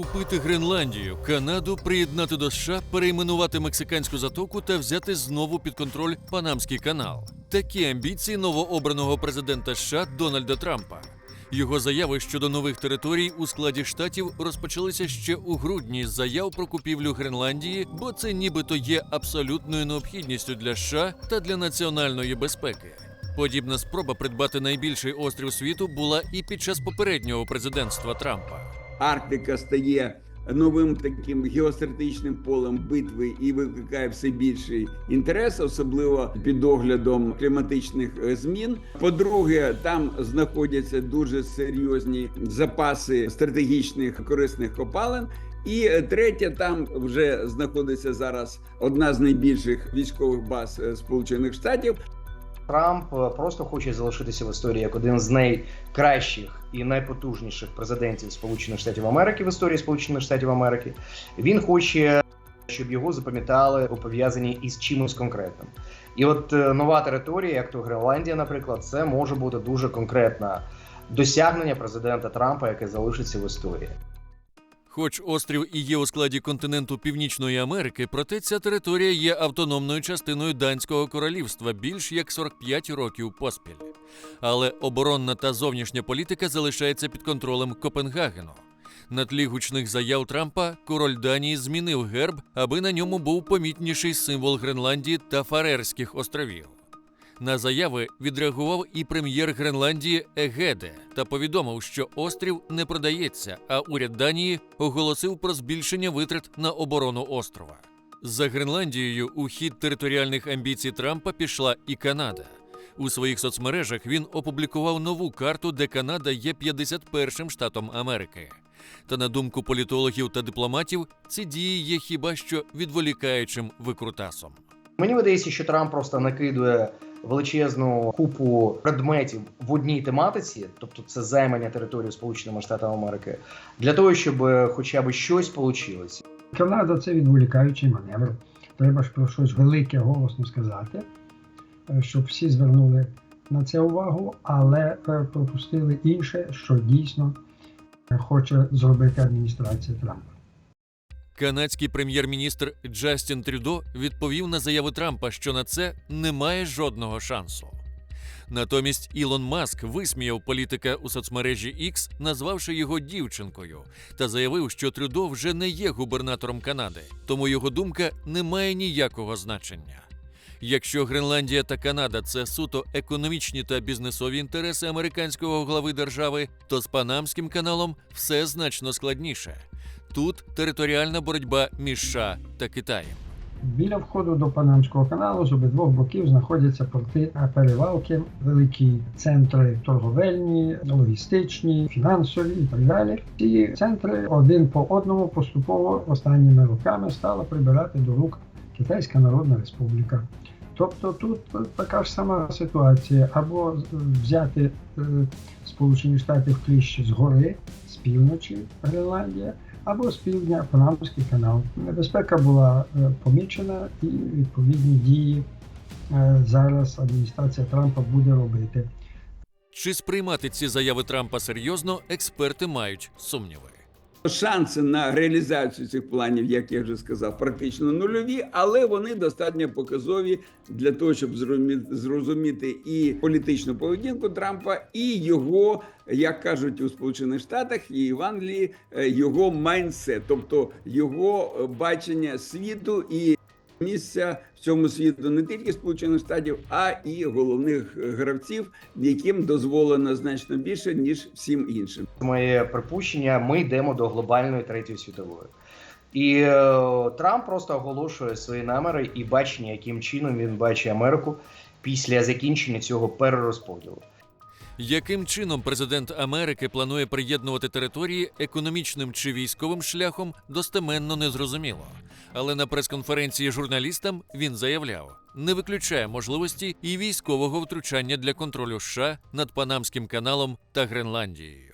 Захопити Гренландію, Канаду, приєднати до США, перейменувати мексиканську затоку та взяти знову під контроль Панамський канал. Такі амбіції новообраного президента США Дональда Трампа. Його заяви щодо нових територій у складі штатів розпочалися ще у грудні з заяв про купівлю Гренландії, бо це нібито є абсолютною необхідністю для США та для національної безпеки. Подібна спроба придбати найбільший острів світу була і під час попереднього президентства Трампа. Арктика стає новим таким геостратегічним полем битви і викликає все більший інтерес, особливо під оглядом кліматичних е, змін. По-друге, там знаходяться дуже серйозні запаси стратегічних корисних копалин. І е, третє, там вже знаходиться зараз одна з найбільших військових баз е, Сполучених Штатів. Трамп е, просто хоче залишитися в історії як один з найкращих і найпотужніших президентів Сполучених Штатів Америки в історії Сполучених Штатів Америки. Він хоче, щоб його запам'ятали у пов'язанні із чимось конкретним. І от е, нова територія, як то Гренландія, наприклад, це може бути дуже конкретне досягнення президента Трампа, яке залишиться в історії. Хоч острів і є у складі континенту Північної Америки, проте ця територія є автономною частиною Данського королівства більш як 45 років поспіль. Але оборонна та зовнішня політика залишається під контролем Копенгагену. На тлі гучних заяв Трампа король Данії змінив герб, аби на ньому був помітніший символ Гренландії та Фарерських островів. На заяви відреагував і прем'єр Гренландії Егеде та повідомив, що острів не продається, а уряд Данії оголосив про збільшення витрат на оборону острова. За Гренландією у хід територіальних амбіцій Трампа пішла і Канада. У своїх соцмережах він опублікував нову карту, де Канада є 51-м штатом Америки. Та на думку політологів та дипломатів, ці дії є хіба що відволікаючим викрутасом. Мені видається, що Трамп просто накидує величезну купу предметів в одній тематиці, тобто це займання території Сполученими Штатами Америки, для того, щоб е, хоча б щось вийшло. Канада це відволікаючий маневр. Треба ж про щось велике голосно сказати, е, щоб всі звернули на це увагу, але е, пропустили інше, що дійсно хоче зробити адміністрація Трампа. Канадський прем'єр-міністр Джастін Трюдо відповів на заяви Трампа, що на це немає жодного шансу. Натомість Ілон Маск висміяв політика у соцмережі X, назвавши його дівчинкою, та заявив, що Трюдо вже не є губернатором Канади, тому його думка не має ніякого значення. Якщо Гренландія та Канада це суто економічні та бізнесові інтереси американського глави держави, то з Панамським каналом все значно складніше. Тут територіальна боротьба між США та Китаєм. Біля входу до Панамського каналу з обидвох боків знаходяться порти перевалки, великі центри торговельні, логістичні, фінансові і так далі. Ці центри один по одному поступово останніми роками стала прибирати до рук Китайська Народна Республіка. Тобто тут така ж сама ситуація: або взяти е, Сполучені Штати в кліщ згори, з півночі Гренландія, або з півдня Панамський канал. Небезпека була е, помічена і відповідні дії е, зараз адміністрація Трампа буде робити. Чи сприймати ці заяви Трампа серйозно, експерти мають сумніви. Шанси на реалізацію цих планів, як я вже сказав, практично нульові, але вони достатньо показові для того, щоб зрозуміти і політичну поведінку Трампа, і його, як кажуть у Сполучених Штатах і в Англії, е, його майнсет, тобто його е, бачення світу і місця в цьому світу не тільки Сполучених Штатів, а і головних гравців, яким дозволено значно більше ніж всім іншим. Моє припущення, ми йдемо до глобальної третьої світової. І е, Трамп просто оголошує свої наміри і бачення, яким чином він бачить Америку після закінчення цього перерозподілу. Яким чином президент Америки планує приєднувати території економічним чи військовим шляхом, достеменно не зрозуміло. Але на прес-конференції журналістам він заявляв, не виключає можливості і військового втручання для контролю США над Панамським каналом та Гренландією.